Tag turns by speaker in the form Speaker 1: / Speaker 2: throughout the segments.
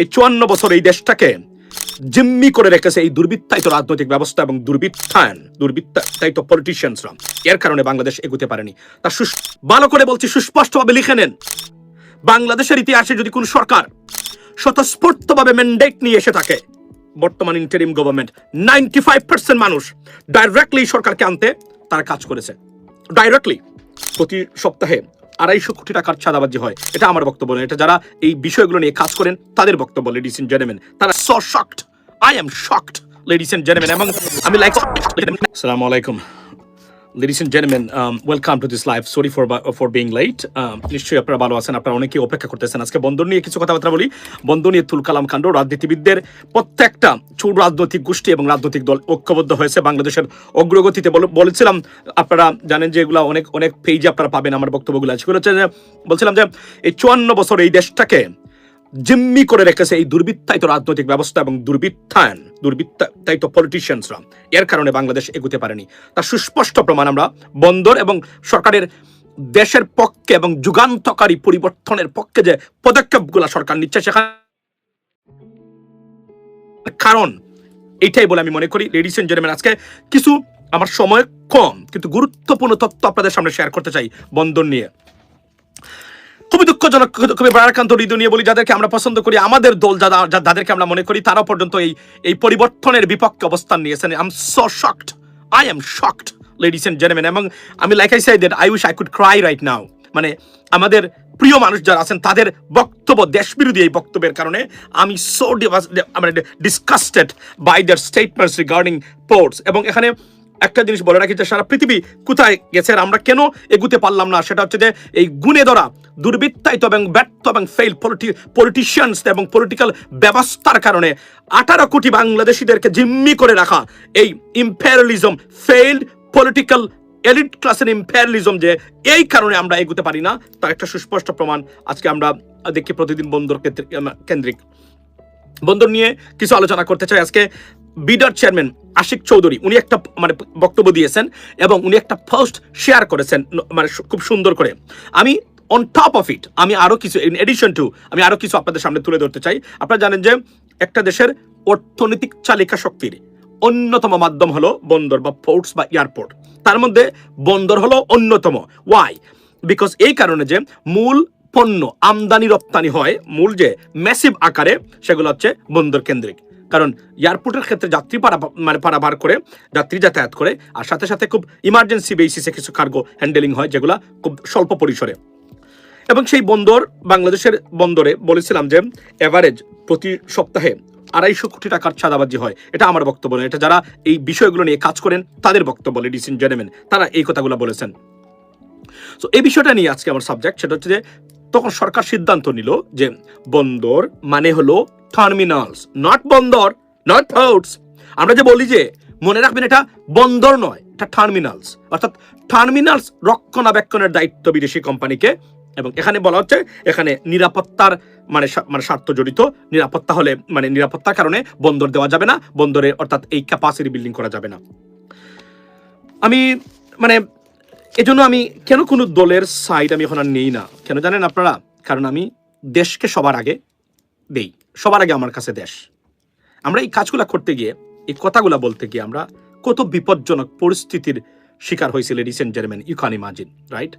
Speaker 1: এই চুয়ান্ন বছর এই দেশটাকে জিম্মি করে রেখেছে এই দুর্বৃত্তায়িত রাজনৈতিক ব্যবস্থা এবং দুর্বৃত্তায়ন, দুর্বৃত্তায়িত পলিটিশিয়ানসরা এর কারণে বাংলাদেশ এগোতে পারেনি। তা ভালো করে বলছি, সুস্পষ্টভাবে লিখে নেন। বাংলাদেশের ইতিহাসে যদি কোন সরকার স্বতঃস্ফূর্তভাবে ম্যান্ডেট নিয়ে এসে থাকে, বর্তমান interim government ninety five percent মানুষ ডাইরেক্টলি সরকারকে আনতে তারা কাজ করেছে। ডাইরেক্টলি প্রতি সপ্তাহে আড়াইশো কোটি টাকার চাঁদাবাজি হয়। এটা আমার বক্তব্য নয়। এটা যারা এই বিষয়গুলো নিয়ে কাজ করেন, তাদের বক্তব্য লেডিস এন্ড জেনেমেন তারা so shocked I am shocked ladies and জেনেমেন এবং আমি লাইক আসসালামু আলাইকুম। Ladies and gentleman welcome to this live sorry for for being late নিশ্চয়ই আপনারা ভালো আছেন, আপনারা অনেকে অপেক্ষা করতেছেন। আজকে বন্দর নিয়ে কিছু কথাবার্তা বলি। বন্দর নিয়ে তুল কালাম কাণ্ড। রাজনীতিবিদদের প্রত্যেকটা ছোট রাজনৈতিক গোষ্ঠী এবং রাজনৈতিক দল ঐক্যবদ্ধ হয়েছে বাংলাদেশের অগ্রগতিতে। বল- বলেছিলাম, আপনারা জানেন যে এগুলা অনেক অনেক পেজে আপনারা পাবেন আমার বক্তব্যগুলো। হচ্ছে যে বলছিলাম যে এই চুয়ান্ন বছর এই দেশটাকে জিম্মি করে রেখেছে এই দুর্বৃত্তায়িত রাজনৈতিক ব্যবস্থা এবং দুর্বৃত্তায়ন, দুর্বৃত্তায়িত পলিটিশিয়ানসরা এর কারণে বাংলাদেশ এগোতে পারেনি। তার সুস্পষ্ট প্রমাণ আমরা বন্দর এবং সরকারের দেশের পক্ষে এবং যুগান্তকারী পরিবর্তনের পক্ষে যে পদক্ষেপগুলো সরকার নিচ্ছে সেখানে কারণ এইটাই বলে আমি মনে করি লেডিস এন্ড জেন্টলম্যান আজকে কিছু আমার সময় কম, কিন্তু গুরুত্বপূর্ণ তথ্য আপনাদের সামনে শেয়ার করতে চাই বন্দর নিয়ে। খুবই দুঃখজনক খুবই বারাকান্ত হৃদয় নিয়ে বলি, যাদেরকে আমরা পছন্দ করি, আমাদের দল যারা যাদেরকে আমরা মনে করি তারা পর্যন্ত এই এই পরিবর্তনের বিপক্ষে অবস্থান নিয়েছেন। I am so shocked I am shocked ladies and gentleman এবং আমি like I say that I wish I could cry right now মানে আমাদের প্রিয় মানুষ যারা আছেন, তাদের বক্তব্য, দেশবিরোধী এই বক্তব্যের কারণে আমি সো মানে disgusted by their statements regarding ports এবং এখানে একটা জিনিস বলে রাখি যে সারা পৃথিবী কোথায় গেছে আর আমরা কেন এগুতে পারলাম না? সেটা হচ্ছে যে এই গুণে ধরা, দুর্বৃত্তায়িত এবং ব্যর্থ এবং ফেল পলিটিশিয়ানস এবং পলিটিক্যাল ব্যবস্থার কারণে আঠারো কোটি বাংলাদেশিদেরকে জিম্মি করে রাখা এই ইম্পেরিয়ালিজম ফেইল্ড পলিটিক্যাল এলিট ক্লাসের ইম্পেরিয়ালিজম যে এই কারণে আমরা এগুতে পারি না, তার একটা সুস্পষ্ট প্রমাণ আজকে আমরা দেখি প্রতিদিন বন্দর কেন্দ্রিক। বন্দর নিয়ে কিছু আলোচনা করতে চাই আজকে। বিডার চেয়ারম্যান আশিক চৌধুরী, উনি একটা মানে বক্তব্য দিয়েছেন এবং উনি একটা পোস্ট শেয়ার করেছেন মানে খুব সুন্দর করে। আমি অন টপ অফ ইট আমি আরও কিছু ইন এডিশন টু আমি আরও কিছু আপনাদের সামনে তুলে ধরতে চাই। আপনারা জানেন যে একটা দেশের অর্থনৈতিক চালিকা শক্তির অন্যতম মাধ্যম হলো বন্দর বা পোর্টস বা এয়ারপোর্ট তার মধ্যে বন্দর হলো অন্যতম। ওয়াই বিকজ এই কারণে যে মূল পণ্য আমদানি রপ্তানি হয়, মূল যে ম্যাসিভ আকারে, সেগুলো হচ্ছে বন্দর কেন্দ্রিক। কারণ এয়ারপোর্টের ক্ষেত্রে যাত্রী পারা মানে পারাবার করে, যাত্রী যাতায়াত করে, আর সাথে সাথে খুব ইমার্জেন্সি বেসিসে কিছু কার্গো হ্যান্ডেলিং হয়, যেগুলো খুব স্বল্প পরিসরে। এবং সেই বন্দর, বাংলাদেশের বন্দরে বলেছিলাম যে এভারেজ প্রতি সপ্তাহে আড়াইশো কোটি টাকার চাঁদাবাজি হয়। এটা আমার বক্তব্য নয়, এটা যারা এই বিষয়গুলো নিয়ে কাজ করেন, তাদের বক্তব্য লেডিস এন্ড জেন্টলম্যান তারা এই কথাগুলো বলেছেন। তো এই বিষয়টা নিয়ে আজকে আমার সাবজেক্ট সেটা হচ্ছে যে তখন সরকার সিদ্ধান্ত নিল যে বন্দর মানে হলো টার্মিনালস নট বন্দর নট পোর্টস আমরা যে বলি যে, মনে রাখবেন এটা বন্দর নয়, এটা টার্মিনালস অর্থাৎ টার্মিনালস রক্ষণাবেক্ষণের দায়িত্ব বিদেশি কোম্পানিকে, এবং এখানে বলা হচ্ছে এখানে নিরাপত্তার মানে মানে স্বার্থ জড়িত নিরাপত্তা হলে মানে নিরাপত্তার কারণে বন্দর দেওয়া যাবে না, বন্দরে অর্থাৎ এই ক্যাপাসিটি বিল্ডিং করা যাবে না। আমি মানে এজন্য আমি কেন কোনো দলের সাইড আমি এখন আর নেই না? কেন জানেন আপনারা? কারণ আমি দেশকে সবার আগে দেই। সবার আগে আমার কাছে দেশ। আমরা এই কাজগুলো করতে গিয়ে, এই কথাগুলা বলতে গিয়ে আমরা কত বিপজ্জনক পরিস্থিতির শিকার হয়েছিল recent German you can imagine right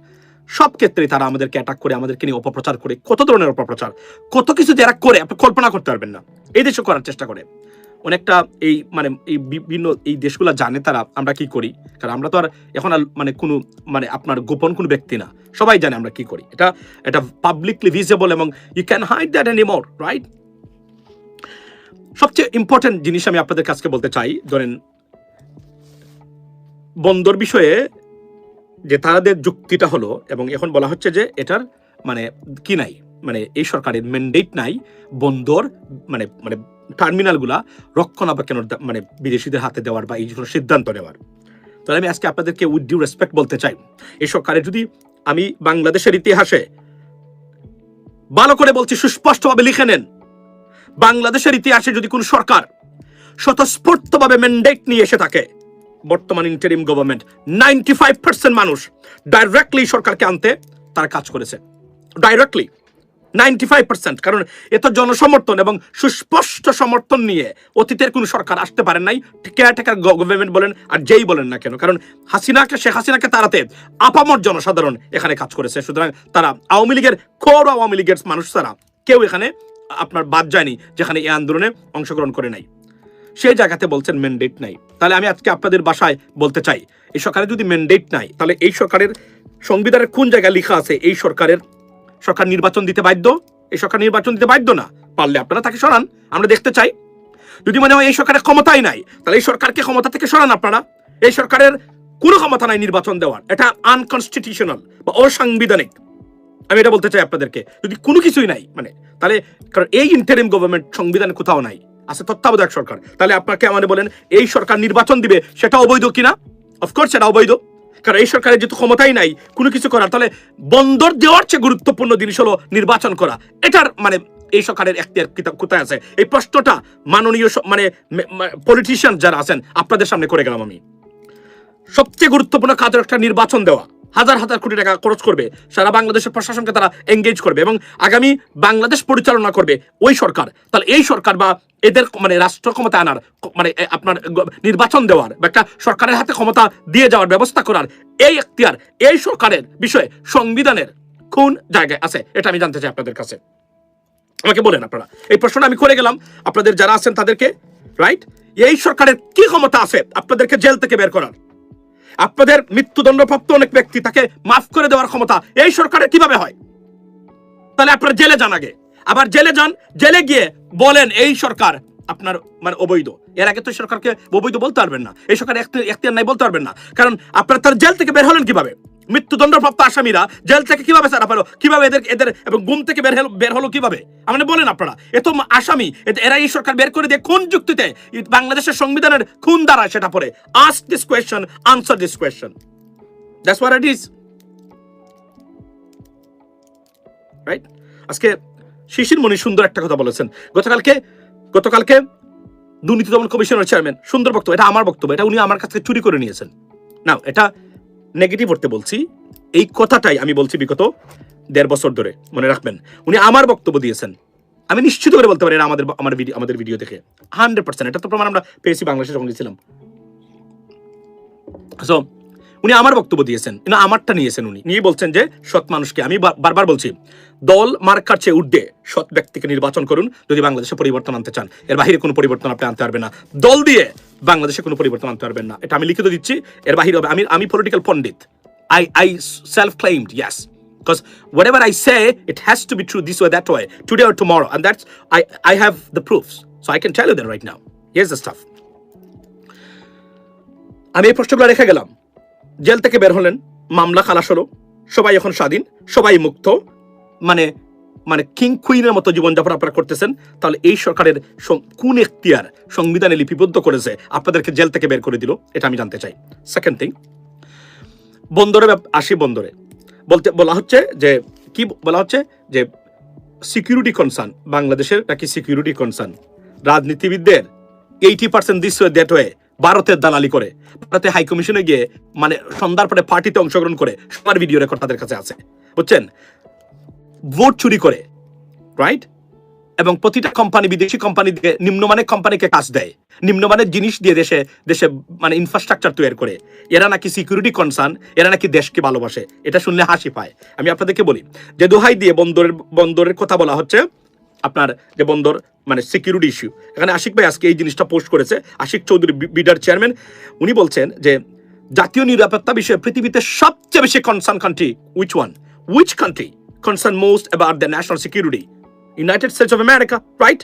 Speaker 1: সব ক্ষেত্রে তারা আমাদেরকে অ্যাটাক করে, আমাদেরকে নিয়ে অপপ্রচার করে, কত ধরনের অপপ্রচার? কত কিছু যারা করে, আপনি কল্পনা করতে পারবেন না। এই দেশে করার চেষ্টা করে। অনেকটা এই মানে এই বিভিন্ন এই দেশগুলা জানে তারা আমরা কি করি। কারণ আমরা তো আর এখন আর মানে কোনো মানে আপনার গোপন কোনো ব্যক্তি না। সবাই জানে আমরা কি করি। এটা এটা পাবলিকলি ভিজিবল এবং you can hide that any more right সবচেয়ে ইম্পর্টেন্ট জিনিস আমি আপনাদের কাছকে বলতে চাই, ধরেন বন্দর বিষয়ে যে তাদের যুক্তিটা হলো এবং এখন বলা হচ্ছে যে এটার মানে কি নাই? মানে এই সরকারের ম্যান্ডেট নাই বন্দর মানে মানে টার্মিনালগুলা রক্ষণাবেক্ষণের মানে বিদেশিদের হাতে দেওয়ার বা এই সিদ্ধান্ত নেওয়ার। তাহলে আমি আজকে আপনাদেরকে উইথ ডিউ রেসপেক্ট বলতে চাই। এই সরকারের যদি আমি বাংলাদেশের ইতিহাসে ভালো করে বলছি, সুস্পষ্টভাবে লিখে নেন, বাংলাদেশের ইতিহাসে যদি কোন সরকার স্বতঃস্ফূর্তভাবে ম্যান্ডেট নিয়ে এসে থাকে, বর্তমান interim government ninety five percent মানুষ ডাইরেক্টলি সরকারকে আনতে তারা কাজ করেছে। Directly ninety five percent. কারণ এত জনসমর্থন এবং সুস্পষ্ট সমর্থন নিয়ে অতীতের কোনো সরকার আসতে পারেন নাই। কেয়ারটেকার গভর্নমেন্ট বলেন আর যেই বলেন না কেন। কারণ হাসিনাকে, শেখ হাসিনাকে তাড়াতে আপামর জনসাধারণ এখানে কাজ করেছে। সুতরাং তারা আওয়ামী লীগের খোর আওয়ামী লীগের মানুষ তারা কেউ এখানে আপনার বাদ যায়নি, যেখানে এই আন্দোলনে অংশগ্রহণ করে নাই। সেই জায়গাতে বলছেন ম্যান্ডেট নাই। তাহলে আমি আজকে আপনাদের বাসায় বলতে চাই, এই সরকারের যদি ম্যান্ডেট নাই, তাহলে এই সরকারের সংবিধানের কোন জায়গায় লেখা আছে, এই সরকারের সরকার নির্বাচন দিতে বাধ্য? এই সরকার নির্বাচন দিতে বাধ্য না? পারলে আপনারা তাকে সরান, আমরা দেখতে চাই। যদি মনে হয় এই সরকারের ক্ষমতাই নাই, তাহলে এই সরকারকে ক্ষমতা থেকে সরান আপনারা। এই সরকারের কোনো ক্ষমতা নাই নির্বাচন দেওয়ার, এটা আনকনস্টিটিউশনাল বা অসাংবিধানিক। আমি এটা বলতে চাই আপনাদেরকে, যদি কোনো কিছুই নাই মানে তাহলে, কারণ এই ইন্টারিম গভর্নমেন্ট সংবিধানে কোথাও নাই, আছে তত্ত্বাবধায়ক সরকার। তাহলে আপনাকে আমাদের বলেন, এই সরকার নির্বাচন দিবে, সেটা অবৈধ কিনা? অফকোর্স সেটা অবৈধ। কারণ এই সরকারের যেহেতু ক্ষমতাই নাই, কোনো কিছু করার, তাহলে বন্দর দেওয়ার চেয়ে গুরুত্বপূর্ণ জিনিস হলো নির্বাচন করা। এটার মানে এই সরকারের এখতিয়ার কোথায় আছে? এই প্রশ্নটা মাননীয় মানে পলিটিশিয়ান যারা আছেন, আপনাদের সামনে করে গেলাম আমি। সবচেয়ে গুরুত্বপূর্ণ কাজের একটা নির্বাচন দেওয়া। হাজার হাজার কোটি টাকা খরচ করবে। সারা বাংলাদেশের প্রশাসনকে তারা এঙ্গেজ করবে এবং আগামী বাংলাদেশ পরিচালনা করবে ওই সরকার। তাহলে এই সরকার বা এদের মানে রাষ্ট্র ক্ষমতা আনার মানে আপনার নির্বাচন দেওয়ার বা একটা সরকারের হাতে ক্ষমতা দিয়ে যাওয়ার ব্যবস্থা করার এই এখতিয়ার এই সরকারের বিষয়ে সংবিধানের কোন জায়গায় আছে, এটা আমি জানতে চাই আপনাদের কাছে। আমাকে বলেন আপনারা। এই প্রশ্নটা আমি করে গেলাম। আপনাদের যারা আছেন তাদেরকে রাইট এই সরকারের কি ক্ষমতা আছে আপনাদেরকে জেল থেকে বের করার? আপনাদের মৃত্যুদণ্ডপ্রাপ্ত অনেক ব্যক্তি তাকে মাফ করে দেওয়ার ক্ষমতা এই সরকারের কীভাবে হয়? তাহলে আপনার জেলে যান আগে। আবার জেলে যান, জেলে গিয়ে বলেন এই সরকার আপনার মানে অবৈধ। এর আগে তো সরকারকে অবৈধ বলতে পারবেন না। এই সরকার এখতিয়ার নাই বলতে পারবেন না। কারণ আপনার তার জেল থেকে বের হলেন কীভাবে? মৃত্যুদণ্ডপ্রাপ্ত আসামিরা জেল থেকে কীভাবে ছাড়া পেল? কীভাবে এদের এদের এবং গুম থেকে বের হলো বের হলো কীভাবে? আপনি বলেন আপনারা এত আসামি এরা এই সরকার বের করে দিয়ে কোন যুক্তিতে বাংলাদেশের সংবিধানের খুন দ্বারা সেটা পড়ে? Ask this question answer this question that's what it is right আজকে শিশির মনি সুন্দর একটা কথা বলেছেন। গতকালকে গতকালকে দুর্নীতি দমন কমিশনের চেয়ারম্যান সুন্দর বক্তব্য, এটা আমার বক্তব্য, এটা উনি আমার কাছ থেকে চুরি করে নিয়েছেন। না এটা নেগেটিভ করতে বলছি, এই কথাটাই আমি বলছি বিগত দেড় বছর ধরে, মনে রাখবেন। উনি আমার বক্তব্য দিয়েছেন। আমি নিশ্চিত করে বলতে পারি না আমাদের আমার ভিডিও, আমাদের ভিডিও দেখে। হান্ড্রেড পার্সেন্ট, এটা তো প্রমাণ আমরা পেয়েছি বাংলাদেশে যখন গেছিলাম সো উনি আমার বক্তব্য দিয়েছেন না আমারটা নিয়েছেন উনি নিয়ে বলছেন যে সৎ মানুষকে আমি বারবার বলছি দল মার্কার চেয়ে ঊর্ধ্বে সৎ ব্যক্তিকে নির্বাচন করুন যদি বাংলাদেশে পরিবর্তন আনতে চান এর বাহিরে কোনো পরিবর্তন আপনি আনতে পারবেন না দল দিয়ে বাংলাদেশে কোনো পরিবর্তন আনতে পারবেন না এটা আমি লিখিত দিচ্ছি এর বাহিরে হবে আমি আমি political pundit I I self claimed yes Because whatever I say, it has to be true this way, that way, today or tomorrow. And that's, I, I have the proofs. So I can tell you that right now. Here's the stuff. আমি এই প্রশ্নগুলো রেখে গেলাম jail থেকে বের হলেন, মামলা খালাস হলো, সবাই এখন স্বাধীন, সবাই মুক্ত। মানে মানে কিং কুইনের মতো জীবনযাপন আপনারা করতেছেন, তাহলে এই সরকারের কোন এখতিয়ার সংবিধানে লিপিবদ্ধ করেছে, আপনাদেরকে জেল থেকে বের করে দিল, এটা আমি জানতে চাই। সেকেন্ড থিং বন্দরে আসি বন্দরে। বলতে, বলা হচ্ছে যে, কি বলা হচ্ছে যে সিকিউরিটি কনসার্ন বাংলাদেশের নাকি সিকিউরিটি কনসার্ন রাজনীতিবিদদের eighty percent this way that way ভারতের দালালি করে। ভারতে হাই কমিশনে গিয়ে মানে সন্ধ্যার পরে পার্টিতে অংশগ্রহণ করে, সবার ভিডিও রেকর্ড তাদের কাছে আছে। বুঝছেন? ভোট চুরি করে রাইট এবং প্রতিটা কোম্পানি বিদেশি কোম্পানি দিয়ে নিম্নমানের কোম্পানিকে কাজ দেয়। নিম্নমানের জিনিস দিয়ে দেশে দেশে মানে ইনফ্রাস্ট্রাকচার তৈরি করে। এরা নাকি সিকিউরিটি কনসার্ন এরা নাকি দেশকে ভালোবাসে। এটা শুনলে হাসি পায়। আমি আপনাদেরকে বলি, যে দোহাই দিয়ে বন্দরের বন্দরের কথা বলা হচ্ছে আপনার যে বন্দর মানে সিকিউরিটি ইস্যু এখানে আশিক ভাই আজকে এই জিনিসটা পোস্ট করেছে। আশিক চৌধুরী বিডার চেয়ারম্যান উনি বলছেন যে, জাতীয় নিরাপত্তা বিষয়ে পৃথিবীতে সবচেয়ে বেশি concern country which one which country concern most about the national security United States of America right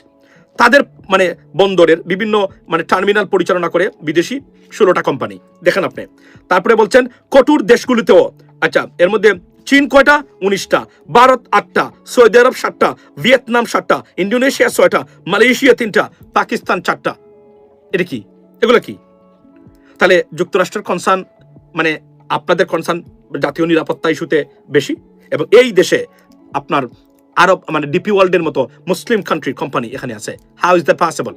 Speaker 1: তাদের মানে বন্দরের বিভিন্ন মানে টার্মিনাল পরিচালনা করে বিদেশি ষোলোটা কোম্পানি দেখেন আপনি। তারপরে বলছেন কটুর দেশগুলিতেও। আচ্ছা এর মধ্যে চীন কয়টা? উনিশটা। ভারত আটটা। সৌদি আরব সাতটা। ভিয়েতনাম সাতটা। ইন্দোনেশিয়া ছয়টা। মালয়েশিয়া তিনটা। পাকিস্তান চারটা। এটা কি? এগুলো কি? তাহলে যুক্তরাষ্ট্রের কনসার্ন মানে আপনাদের কনসার্ন জাতীয় নিরাপত্তা ইস্যুতে বেশি? এবং এই দেশে আপনার আরব মানে ডিপি ওয়ার্ল্ডের মতো মুসলিম কান্ট্রি কোম্পানি এখানে আছে। How is the possible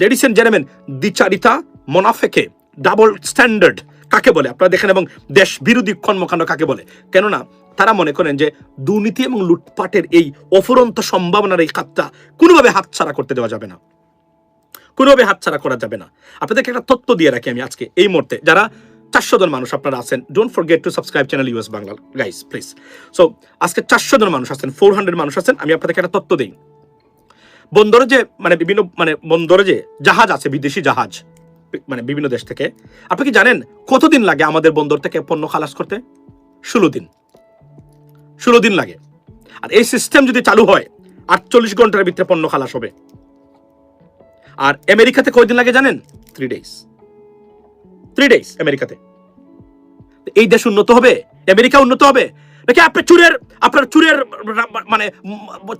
Speaker 1: ladies and gentleman দ্বিচারিতা মোনাফেকে ডাবল স্ট্যান্ডার্ড কাকে বলে? আপনারা দেখেন, এবং দেশ বিরোধী কর্মকাণ্ড কাকে বলে? কেননা, তারা মনে করেন যে দুর্নীতি এবং লুটপাটের এই অফুরন্ত সম্ভাবনার এই খাতটা কোনোভাবে হাতছাড়া করতে দেওয়া যাবে না। কোনোভাবে হাতছাড়া করা যাবে না। আপনাদেরকে একটা তথ্য দিয়ে রাখি আমি আজকে, এই মুহূর্তে। যারা চারশো জন মানুষ আপনারা আছেন don't forget to subscribe channel US Bangla guys please so আজকে চারশো জন মানুষ আছেন ফোর হান্ড্রেড মানুষ আছেন, আমি আপনাদেরকে একটা তথ্য দিই। বন্দরে যে মানে বিভিন্ন মানে বন্দরে যে জাহাজ আছে, বিদেশি জাহাজ মানে বিভিন্ন দেশ থেকে। আপনি কি জানেন কতদিন লাগে আমাদের বন্দর থেকে পণ্য খালাস করতে? ষোলো দিন। ষোলো দিন লাগে। আর এই সিস্টেম যদি চালু হয়, আটচল্লিশ ঘণ্টার ভিতরে পণ্য খালাস হবে। আর আমেরিকাতে কয়দিন লাগে জানেন? থ্রি ডেজ থ্রি ডেজ আমেরিকাতে। এই দেশ উন্নত হবে? আমেরিকা উন্নত হবে? নাকি আপনি চুরের, আপনার চুরের মানে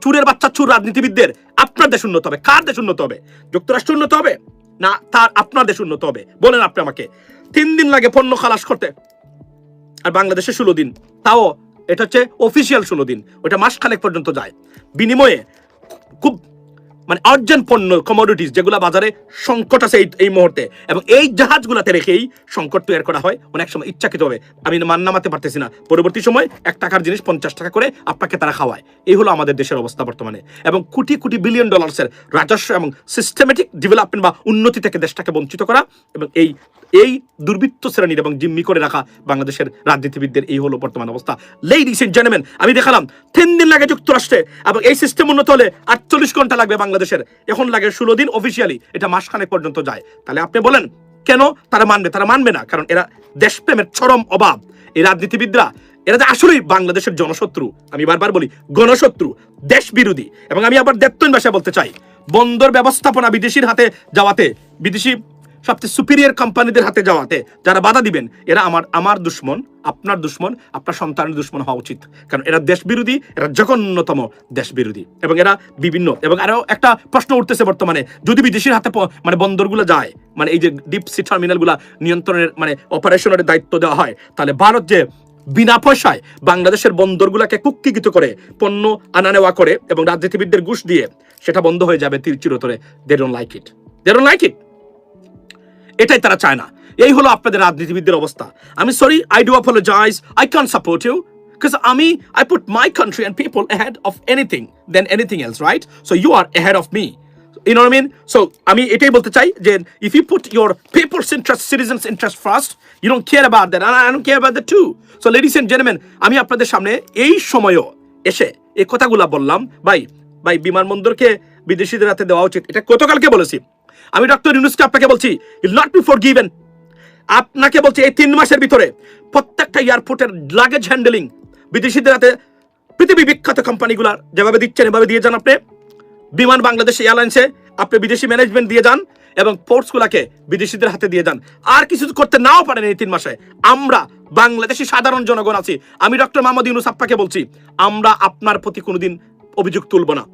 Speaker 1: চুরের বাচ্চা, চুর রাজনীতিবিদদের আপনার দেশ উন্নত হবে? কার দেশ উন্নত হবে? যুক্তরাষ্ট্র উন্নত হবে? না, তার আপনার দেশ উন্নত হবে। বলেন আপনি আমাকে। তিন দিন লাগে পণ্য খালাস করতে। আর বাংলাদেশে ষোলো দিন। তাও এটা হচ্ছে অফিসিয়াল ষোলো দিন। ওটা মাস মাসখানেক পর্যন্ত যায়। বিনিময়ে খুব মানে আর্জেন্ট পণ্য কমোডিটিস যেগুলো বাজারে সংকট আছে এই এই মুহূর্তে। এবং এই জাহাজগুলোতে রেখেই সংকট তৈরি করা হয়। অনেক সময় ইচ্ছাকৃত হবে আমি মান নামাতে পারতেছি না। পরবর্তী সময় এক টাকার জিনিস পঞ্চাশ টাকা করে আপনাকে তারা খাওয়ায়। এই হলো আমাদের দেশের অবস্থা বর্তমানে। এবং কোটি কোটি বিলিয়ন ডলার্সের রাজস্ব এবং সিস্টেমেটিক ডেভেলপমেন্ট বা উন্নতি থেকে দেশটাকে বঞ্চিত করা এবং এই এই দুর্বৃত্ত শ্রেণির এবং জিম্মি করে রাখা বাংলাদেশের রাজনীতিবিদদের এই হলো বর্তমান অবস্থা। লেডিস এন্ড জেন্টলম্যান আমি দেখালাম, তিন দিন লাগে যুক্তরাষ্ট্রে এবং এই সিস্টেম উন্নত হলে আটচল্লিশ ঘণ্টা লাগবে বাংলাদেশের এখন লাগে ষোলো দিন অফিসিয়ালি এটা মাসখানেক পর্যন্ত যায়। তাহলে আপনি বলেন, কেন তারা মানবে? তারা মানবে না, কারণ এরা দেশপ্রেমের চরম অভাব। এই রাজনীতিবিদরা, এরা যে আসলেই বাংলাদেশের জনশত্রু, আমি বারবার বলি, গণশত্রু দেশ বিরোধী এবং আমি আবার দেত্তন ভাষায় বলতে চাই, বন্দর ব্যবস্থাপনা বিদেশির হাতে যাওয়াতে বিদেশি সবচেয়ে সুপিরিয়র কোম্পানিদের হাতে যাওয়াতে যারা বাধা দিবেন, এরা আমার আমার দুশ্মন, আপনার দুশ্মন, আপনার সন্তানের দুশ্মন হওয়া উচিত। কারণ এরা দেশ বিরোধী এরা জঘন্যতম দেশ বিরোধী এবং এরা বিভিন্ন, এবং আরও একটা প্রশ্ন উঠতেছে বর্তমানে, যদি বিদেশির হাতে মানে বন্দরগুলো যায় মানে এই যে ডিপ সি টার্মিনালগুলো নিয়ন্ত্রণের মানে অপারেশনের দায়িত্ব দেওয়া হয়, তাহলে ভারত যে বিনা পয়সায় বাংলাদেশের বন্দরগুলোকে কুক্ষিগত করে, পণ্য আনা নেওয়া করে, এবং রাজনীতিবিদদের ঘুষ দিয়ে, সেটা বন্ধ হয়ে যাবে তির চিরতরে। They don't like it they don't like it এটাই তারা চায় না। এই হলো আপনাদের রাজনীতিবিদদের অবস্থা। আমি sorry I do apologize I can support you because আমি I put my country and people ahead of anything then anything else right so you are ahead of me you know what I mean? So আমি এটাই বলতে চাই যে if you put your people's interest, citizens' interest first, you don't care about that, and I don't care about that too. So ladies and gentlemen, আমি আপনাদের সামনে এই সময়ও এসে এই কথাগুলা বললাম। ভাই ভাই বিমানবন্দরকে বিদেশিদের হাতে দেওয়া উচিত। এটা গতকালকে বলেছি। আমি ডক্টর ইউনুসকে আপনাকে বলছি নট বি ফর গিভেন আপনাকে বলছি, এই তিন মাসের ভিতরে প্রত্যেকটা এয়ারপোর্টের লাগেজ হ্যান্ডেলিং বিদেশিদের হাতে পৃথিবী বিখ্যাত কোম্পানিগুলার যেভাবে দিচ্ছেন, এভাবে দিয়ে যান আপনি। বিমান বাংলাদেশ এয়ারলাইন্সে আপনি বিদেশি ম্যানেজমেন্ট দিয়ে যান এবং পোর্টসগুলোকে বিদেশিদের হাতে দিয়ে যান। আর কিছু করতে নাও পারেন এই তিন মাসে। আমরা বাংলাদেশি সাধারণ জনগণ আছি। আমি ডক্টর মোহাম্মদ ইউনুস আপ্পাকে বলছি, আমরা আপনার প্রতি কোনোদিন অভিযোগ তুলব না।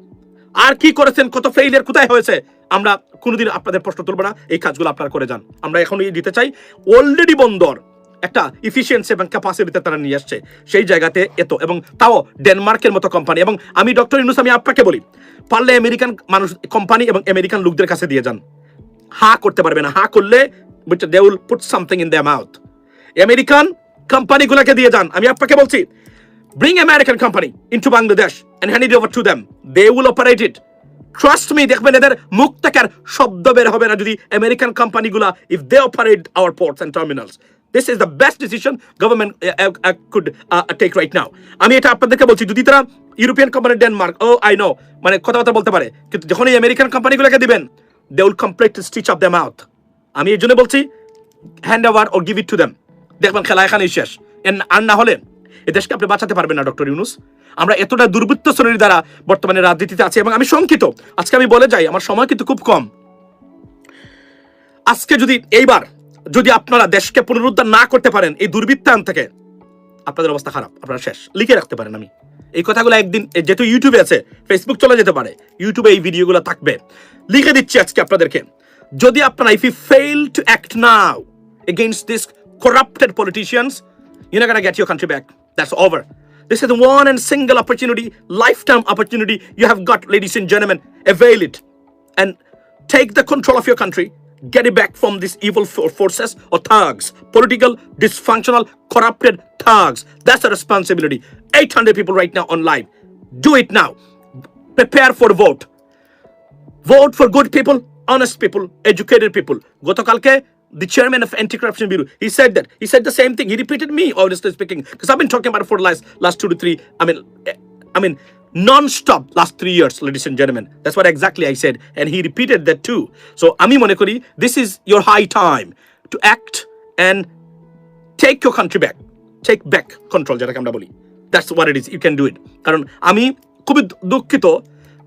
Speaker 1: আর কি করেছেন? কত ফেইলিয়ার কোথায় হয়েছে? আমরা কোনোদিন আপনাদের প্রশ্ন তুলব না। এই কাজগুলো আপনারা করে যান। আমরা এখনই দিতে চাই। অলরেডি বন্দর একটা ইফিসিয়েন্সি এবং ক্যাপাসিটিতে তারা নিয়ে আসছে। সেই জায়গাতে এত। এবং তাও ডেনমার্কের মতো কোম্পানি এবং আমি ডক্টর ইউনুস, আমি আপনাকে বলি, পারলে আমেরিকান মানুষ কোম্পানি এবং আমেরিকান লোকদের কাছে দিয়ে যান। হা করতে পারবে না। হা করলে they will put something in the mouth American কোম্পানিগুলোকে দিয়ে যান। আমি আপনাকে বলছি bring American company into Bangladesh and hand it over to them they will operate it trust me দেখবেন এদের মুখ থেকে আর শব্দ বের হবে না যদি American কোম্পানিগুলা if they operate our ports and terminals this is the best decision government could take right now আমি এটা আপনাদেরকে বলছি, যদি তারা ইউরোপিয়ান কোম্পানি ডেনমার্ক ও আই নো মানে কথাবার্তা বলতে পারে, কিন্তু যখন এই আমেরিকান কোম্পানিগুলোকে দিবেন they will complete stitch of the mouth আমি এই জন্য বলছি হ্যান্ড ওভার ও গিভ ইট টু দেম দেখবেন খেলা এখানেই শেষ। আর না হলে এ দেশকে আপনি বাঁচাতে পারবেন না ডক্টর ইউনুস। আমরা এতটা দুর্বৃত্ত শ্রেণির দ্বারা বর্তমানে রাজনীতিতে আছি এবং আমি শঙ্কিত। আজকে আমি বলে যাই আমার সময় কিন্তু খুব কম। আজকে যদি এইবার যদি আপনারা দেশকে পুনরুদ্ধার না করতে পারেন এই দুর্বৃত্তায়ন থেকে আপনাদের অবস্থা খারাপ আপনারা শেষ। লিখে রাখতে পারেন আমি। এই কথাগুলো একদিন যেহেতু ইউটিউবে আছে ফেসবুক চলে যেতে পারে ইউটিউবে এই ভিডিওগুলো থাকবে। লিখে দিচ্ছি আজকে আপনাদেরকে। যদি আপনারা if you fail to act now against this corrupted politicians, you're not going to get your. That's over. This is the one and single opportunity, lifetime opportunity you have got, ladies and gentlemen. Avail it and take the control of your country. get it back from these evil for- forces or thugs, political, dysfunctional, corrupted thugs. That's the responsibility. 800 people right now on live. Do it now. Prepare for the vote. Vote for good people, honest people, educated people. গতকালকে the chairman of anti-corruption bureau he said that he said the same thing he repeated me honestly speaking because i've been talking about it for the last last two to three i mean eh, i mean non-stop last three years ladies and gentlemen that's what exactly i said and he repeated that too so আমি মনে করি this is your high time to act and take your country back take back control যেটাকে আমরা বলি what it is you can do it কারণ আমি খুবই দুঃখিত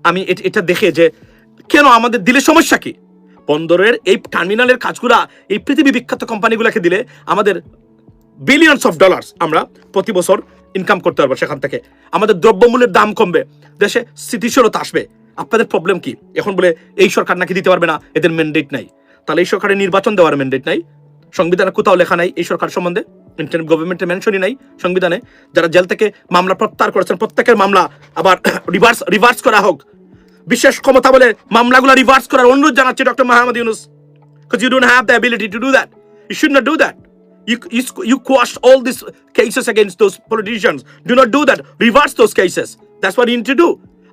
Speaker 1: আমি এটা দেখে যে কেন আমাদের দিলে সমস্যা কি বন্দরের এই টার্মিনালের কাজগুলা এই পৃথিবী বিখ্যাত কোম্পানিগুলোকে দিলে আমাদের বিলিয়নস অফ ডলার্স আমরা প্রতি বছর ইনকাম করতে পারব সেখান থেকে। আমাদের দ্রব্যমূল্যের দাম কমবে, দেশে স্থিতিশীলতা আসবে। আপনাদের প্রবলেম কি? এখন বলে এই সরকার নাকি দিতে পারবে না, এদের ম্যান্ডেট নাই। তাহলে এই সরকারের নির্বাচন দেওয়ার ম্যান্ডেট নাই। সংবিধানে কোথাও লেখা নাই এই সরকার সম্বন্ধে ইন্টার গভর্নমেন্টের মেনশনই নাই সংবিধানে। যারা জেল থেকে মামলা প্রত্যাহার করেছেন, প্রত্যেকের মামলা আবার রিভার্স রিভার্স করা হোক। বিশেষ ক্ষমতা বলে মামলাগুলো রিভার্স করার অনুরোধ জানাচ্ছি doctor Mahmud Yunus because you don't have the ability to do that. You should not do that. You, you, you quashed all these cases against those politicians. Do not do that. Reverse those cases. That's what you need.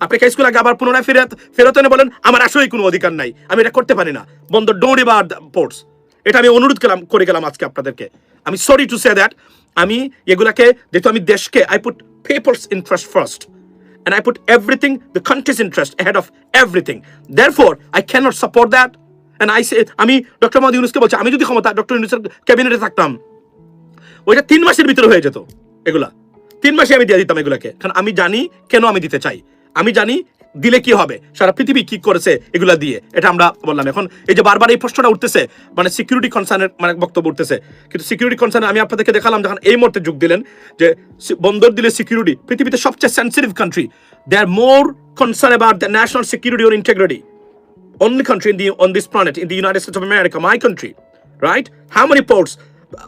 Speaker 1: আপনি কেসগুলোকে আবার পুনরায় ফেরত ফেরত এনে বলেন আমার আসলেই কোনো অধিকার নাই আমি এটা করতে পারি না বন্ধ ডোন্ট রিভার পোর্টস এটা আমি অনুরোধ করলাম করে গেলাম আজকে আপনাদেরকে আমি সরি টু সে দ্যাট আমি এগুলাকে যেহেতু আমি দেশকে I put people's interest first and I put everything, the country's interest ahead of everything. Therefore, I cannot support that. And I say, আমি ডক্টর মোহাম্মদ ইউনুসকে বলছি আমি যদি ক্ষমতা ডক্টর ইউনুসের ক্যাবিনেটে থাকতাম ওইটা তিন মাসের ভিতরে হয়ে যেত এগুলা। তিন মাসে আমি দিয়ে দিতাম এগুলাকে। কারণ আমি জানি কেন আমি দিতে চাই। আমি জানি দিলে কি হবে? সারা পৃথিবী কি করেছে এগুলা দিয়ে? এটা আমরা বললাম। এখন এই যে বারবার এই প্রশ্নটা উঠতেছে মানে সিকিউরিটি কনসার্নের মানে বক্তব্য উঠতেছে। কিন্তু সিকিউরিটি কনসার্ন আমি আপনাদেরকে দেখালাম যখন এই মুহূর্তে যোগ দিলেন যে বন্দর দিলে সিকিউরিটি পৃথিবীতে সবচেয়ে sensitive country they are more concern about the national security or integrity only country in the, on this planet, in the united states of america, my country, right? How many ports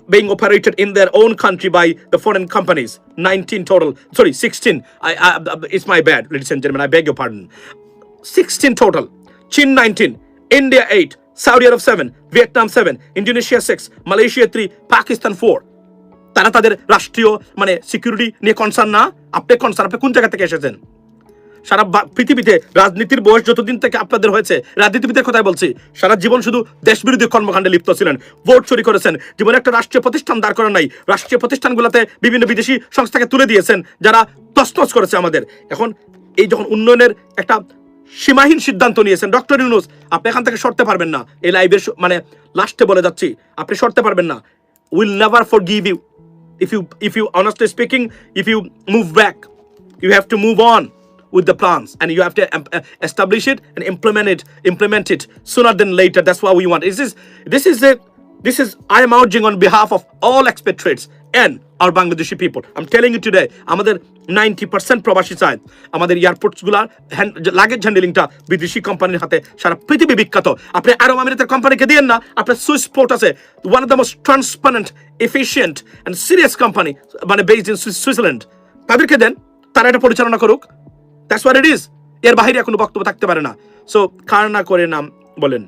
Speaker 1: being operated in their own country by the foreign companies 19 total sorry 16 I, I it's my bad ladies and gentlemen i beg your pardon 16 total chin 19 india 8 saudi arab 7 vietnam 7 indonesia 6 malaysia 3 pakistan 4 তারা তাদের রাষ্ট্রীয় মানে security নিয়ে concern না আপনি concern আপনি কোন জায়গা থেকে এসেছেন সারা পৃথিবীতে রাজনীতির বয়স যতদিন থেকে আপনাদের হয়েছে, রাজনীতিবিদের কথাই বলছি, সারা জীবন শুধু দেশবিরোধী কর্মকাণ্ডে লিপ্ত ছিলেন, ভোট চুরি করেছেন, জীবনে একটা রাষ্ট্রীয় প্রতিষ্ঠান দাঁড় করেন নাই, রাষ্ট্রীয় প্রতিষ্ঠানগুলোতে বিভিন্ন বিদেশি সংস্থাকে তুলে দিয়েছেন, যারা তসনস করেছে আমাদের। এখন এই যখন উন্নয়নের একটা সীমাহীন সিদ্ধান্ত নিয়েছেন, ডক্টর ইউনুস, আপনি এখান থেকে সরতে পারবেন না। এই লাইভের মানে লাস্টে বলে যাচ্ছি, আপনি সরতে পারবেন না। Will never forgive you. if you if you honestly speaking if you move back you have to move on with the plans and you have to um, uh, establish it and implement it implement it sooner than later that's what we want this is this is a this is i am urging on behalf of all expatriates and our bangladeshi people i'm telling you today আমাদের 90% প্রবাসী চায় আমাদের এয়ারপোর্টসগুলার luggage হ্যান্ডেলিংটা বিদেশি কোম্পানির হাতে সারা পৃথিবী বিখ্যাত আপনি আরব আমিরাতের কোম্পানিকে দিয়েন না আপনার সুইস পোর্ট আছে one of the most transparent efficient and serious company মানে বেসড ইন সুইজারল্যান্ড তাদেরকে দেন তারা এটা পরিচালনা করুক দ্যাটস হোয়াট ইট ইজ এর বাইরে কোনো বক্তব্য থাকতে পারে না। সো কার না করে নাম বলেন?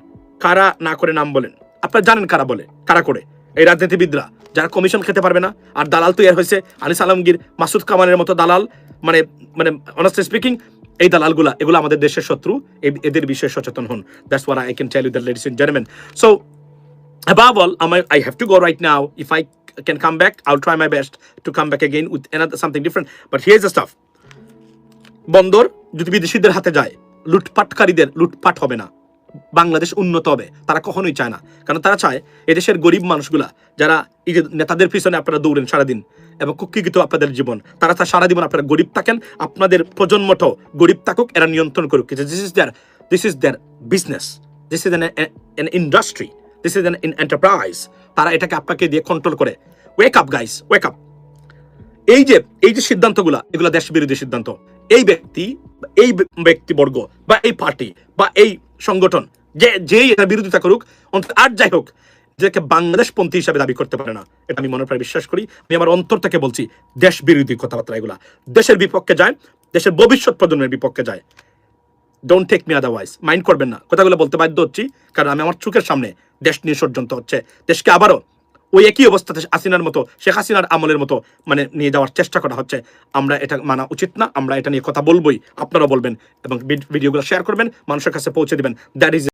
Speaker 1: কারা না করে নাম বলেন? আপনারা জানেন কারা বলে কারা করে? এই রাজনীতিবিদরা যারা কমিশন খেতে পারবে না আর দালাল তৈরি হয়েছে আনিস আলমগীর মাসুদ কামালের মতো দালাল মানে মানে অনেস্টলি স্পিকিং এই দালালগুলা এগুলো আমাদের দেশের শত্রু এদের বিষয়ে সচেতন হন। That's war I can tell you the ladies and gentleman so above all I, I have to go right now. If i can come back i'll try my best to come back again with another something different. But here's the stuff. বন্দর যদি বিদেশিদের হাতে যায়, লুটপাটকারীদের লুটপাট হবে না। বাংলাদেশ উন্নত হবে, তারা কখনোই চায় না। কারণ তারা চায়, এদেশের গরিব মানুষগুলা, যারা এই যে নেতাদের পিছনে আপনারা দৌড়েন সারাদিন এবং কুক্ষিগত আপনাদের জীবন, তারা তা সারা জীবন আপনারা গরিব থাকেন, আপনাদের প্রজন্মটাও গরিব থাকুক, এরা নিয়ন্ত্রণ করুক। This is their this is their business this is an industry this is an enterprise তারা এটাকে আপনাকে দিয়ে কন্ট্রোল করে। Wake up guys wake up এই যে এই যে সিদ্ধান্তগুলা, এগুলো দেশ বিরোধী সিদ্ধান্ত। এই ব্যক্তি এই ব্যক্তিবর্গ বা এই পার্টি বা এই সংগঠন যে, যেই এটা বিরোধিতা করুক, অন্তত আর যাই হোক, যেটাকে বাংলাদেশ পন্থী হিসাবে দাবি করতে পারে না, এটা আমি মনে প্রায় বিশ্বাস করি। আমি আমার অন্তর থেকে বলছি দেশ বিরোধী কথাবার্তা এগুলা। দেশের বিপক্ষে যায়, দেশের ভবিষ্যৎ প্রজন্মের বিপক্ষে যায়। Don't take me otherwise mind করবেন না। কথাগুলো বলতে বাধ্য হচ্ছি, কারণ আমি আমার চোখের সামনে দেশ নিয়ে ষড়যন্ত্র হচ্ছে। দেশকে আবারও ওই একই অবস্থাতে হাসিনার মতো, শেখ হাসিনার আমলের মতো মানে নিয়ে যাওয়ার চেষ্টা করা হচ্ছে। আমরা এটা মানা উচিত না, আমরা এটা নিয়ে কথা বলবোই আপনারা বলবেন এবং ভিডিওগুলো শেয়ার করবেন, মানুষের কাছে পৌঁছে দেবেন। That is